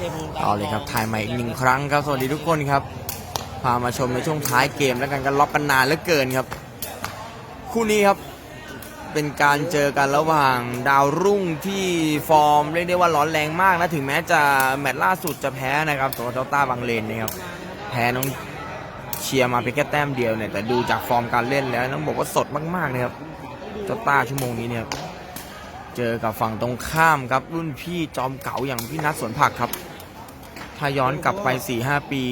ชัยภูมิเอาเลยครับถ่ายใหม่อีกหนึ่งครั้งครับสวัสดีทุกคนครับพามาชมในช่วงท้ายเกมแล้วกันกันล็อกกันนานเหลือเกินครับ คู่นี้ครับเป็นการเจอกันระหว่างดาวรุ่งที่ฟอร์มเรียกได้ว่าร้อนแรงมากนะถึงแม้จะแมตช์ล่าสุดจะแพ้นะครับตัวเจ้าต้าบางเลนนะครับแพ้น้องเชียร์มาเพียงแค่แต้มเดียวเนี่ยแต่ดูจากฟอร์มการเล่นแล้วต้องบอกว่าสดมากๆเลยครับเจ้าต้าชั่วโมงนี้เนี่ยครับเจอกับฝั่งตรงข้ามครับรุ่นพี่จอมเก๋าอย่างพี่นัทสวนผักครับ ถ้าย้อนกลับไป4-5ปี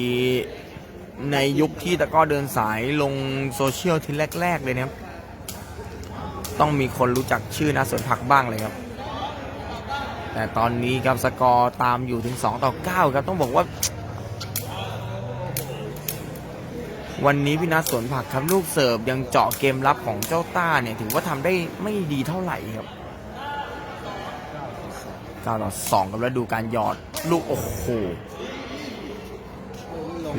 ในยุคที่ตะก้อเดินสายลงโซเชียลทีแรก ๆ เลยนะครับ ต้องมีคนรู้จักชื่อนัทสวนผักบ้างเลยครับ แต่ตอนนี้ครับสกอร์ตามอยู่ถึง 2 ต่อ 9 ครับ ต้องบอกว่า วันนี้พี่นัทสวนผักครับลูกเสิร์ฟยังเจาะเกมรับของเจ้าต้าเนี่ย ถือว่าทำได้ไม่ดีเท่าไหร่ครับ 9ต่อ2ครับแล้วดูการหยอดลูกโอ้โห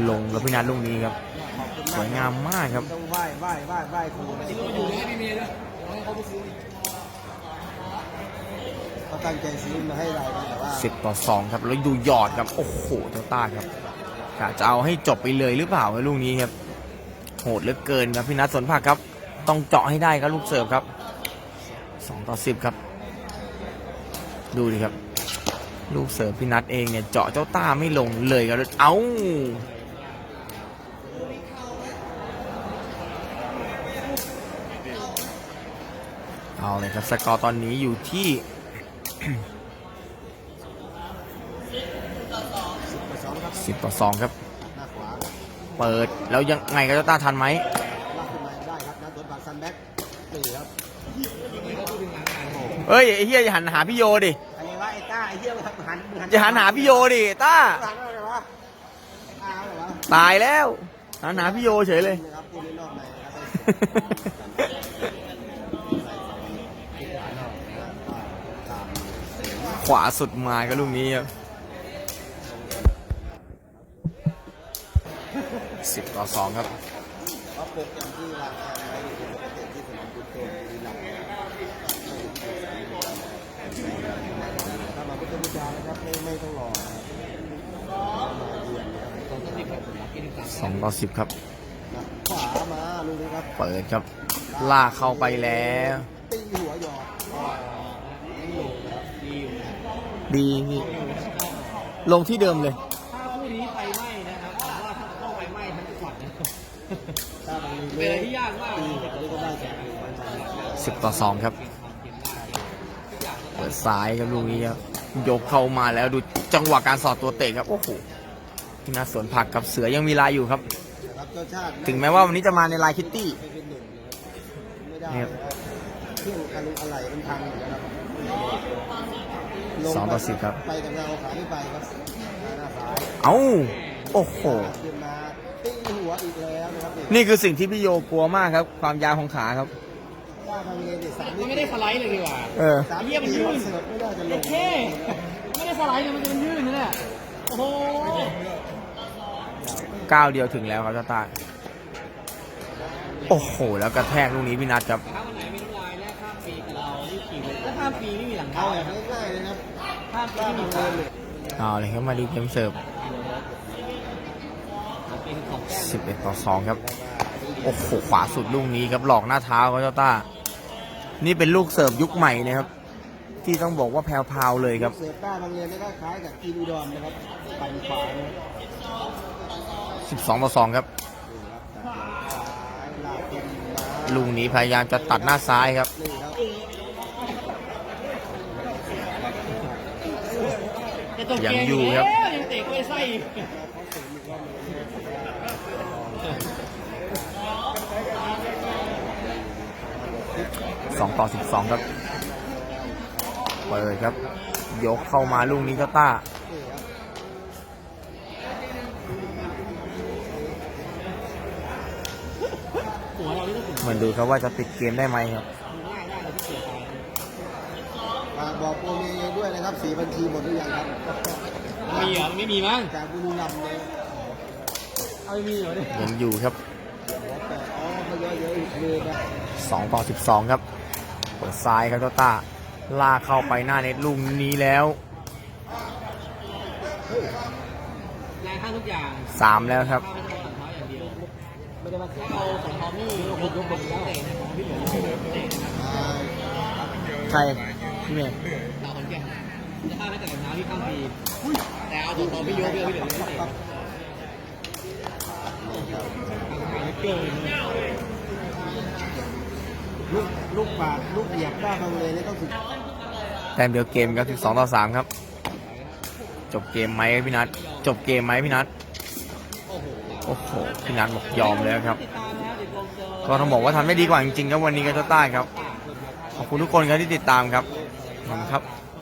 ลงแล้วพี่นัทลูกนี้ครับ สวยงามมากครับไหว้ไหว้ไหว้ไหว้ครูอยู่ในพี่เมย์ด้วยให้เขาไปซื้อเขาตั้งใจซื้อมาให้เราแต่ว่าสิบต่อสองครับแล้วดูหยอดครับ โอ้โหเจ้าต้าครับกะจะเอาให้จบไปเลยหรือเปล่าลูกนี้ครับโหดเหลือเกินครับพี่นัทสนภาคครับ ต้องเจาะให้ได้ครับลูกเสิร์ฟครับสองต่อสิบครับ ดูดิครับ ลูกเสิร์ฟพี่นัทเองเนี่ย เจาะเจ้าต้าไม่ลงเลยครับเอ้าเอาเลยครับ สกอร์ตอนนี้อยู่ที่สิบต่อสองครับ เปิดแล้วยังไงก็จะต้าทันไหม เอ้ยไอ้เฮียอย่าหันหาพี่โยดิอะไรวะไอ้ต้าไอ้เหี้ยมันหันหันอย่าหันหาพี่โยดิต้าหันอะไรวะอ้าวเหรอวะตายแล้วหันหาพี่โยเฉยเลย นะครับพูดในนอกในนะครับขวาสุดมาก็ลูกนี้ครับสิบต่อสองครับ เพราะโปรแกรมที่วางแผนไว้อยู่ปกติที่สนามกุโตบุรีรัมย์ ถ้ามาพุทธบูชานะครับไม่ไม่ต้องรอนะครับมาเยือนนะครับสองต่อสิบครับนะขวามาลูกนี้ครับ เปิดครับลากเข้าไปแล้วตีหัวหยอดอ๋อยังอยู่นะครับดีอยู่นะดีพี่ลงที่เดิมเลยถ้าคู่นี้ไฟไหม้นะครับผมว่าถ้าเข้าไฟไหม้ทั้งจังหวัดนะถ้ามันมีเป็นอะไรที่ยากมากตีหัวนี่ก็ได้จากหนึ่งวันมาสิบต่อสองครับเปิ ดซ้ายครับลูกนี้ครับยกเข้ามาแล้วดูจังหวะการสอดตัวเตะครับโอ้โหที่น่าสวนผักกับเสือยังมีลายอยู่ครับนะครับเจ้าชาติถึงแม้ว่าวันนี้จะมาในลายคิตตี้ไม่เป็นหนึ่งนะครับไม่ได้เนี่ยนะครับเครื่องอารมณ์อะไรมันพังอยู่นะครับลสองต่อสิบครับ ไปกับเราขาไม่ไปครับหน้าซ้ายเอ้าโอ้โหขึ้นมาตีหัวอีกแล้วนะครับนี่คือสิ่งที่พี่โยกลัวมากครับ ความยาวของขาครับ ว่าทางเรียนเด็กสามมันไม่ได้สไลด์เลยดีกว่าเออ สามเหี้ยมันยืดเสิร์ฟไม่ได้จะลเด็งกเท่ไม่ได้สไลด์เลยมันจะเป็นยืดนี่แหละโอ้โหก้าวเดียวถึงแล้วครับเจ้าตาโอ้โห แล้วกระแทกลูกนี้พี่นัทครับถ้าวันไหนไม่น้ำลายแลกข้ามปีกับเราที่ขี่เลยถ้าข้ามปีไม่มีหลังเอาคาแบบง่ายๆเลยนะครับข้ามปีไม่มีคานเอาเลยครับมาดูเกมเสิร์ฟเป็นของแก้ม11 ต่อ 2 ครับ โอ้โห ขวาสุดลูกนี้ครับหลอกหน้าเท้าครับเจ้าต้า นี่เป็นลูกเสิร์ฟยุคใหม่นะครับ ที่ต้องบอกว่าแพรวๆเลยครับ เสิร์ฟต้าบางเรียนนี่ก็คล้ายกับกีรูดอนนะครับปั่นขวานะครับ12ต่อ2ครับลากขึ้นมาลูกนี้พยายามจะตัดหน้าซ้ายครับนี่ครับจะตกเกมยังอยู่ครับแล้วยังเตะกล้วยไส้ อีก2ต่อ 12 ครับเปิดครับ ยกเข้ามาลูกนี้เจ้าต้านี่ครับหัวเรานี่ต้องถึงเหมือนดูครับว่าจะปิดเกมได้ไหมครับง่ายได้เลยที่เสียไปฝากบอกโปรเมย์ด้วยนะครับสีบัญชีหมดหรือยังครับ มีเหรอไม่มีมั้งจากบุรีรัมย์เลยเอาไม่มีเหรอเนี่ยยังอยู่ครับหัวแปดอ๋อเขาเยอะเยอะอีกเลยนะ2ต่อ12ครับ เปิดซ้ายครับเจ้าต้าลากเข้าไปหน้าเน็ตลูกนี้แล้วแรงข้างทุกอย่างสามแล้วครับข้าไม่ต้องตัดเท้าอย่างเดียวไม่ได้มาถ้าเอาสองทอมมี่ยกยกบนแล้วเตะนะของพี่เหลือเตะนะครับใครพี่เมย์ดาวคนแก่จะฆ่าไม่แต่เท้าที่ข้างปีแต่เอาสองทอมมี่ยกเดียวพี่เหลือไม่เตะเกิน ลูกลูกปาดลูกเหยียบได้าบางเลยนี่ต้องสุดแต้มเดียวเกมครับ12ต่อ3ครับ จบเกมไหมพี่นัทจบเกมไหมพี่นัทโอ้โหพี่นัทบอกยอมแล้วครับ ก็ต้องบอกว่าทำได้ดีกว่าจริงๆครับวันนี้ก็จะใต้ครับ ขอบคุณทุกคนครับที่ติดตามครับขอบคุณครับ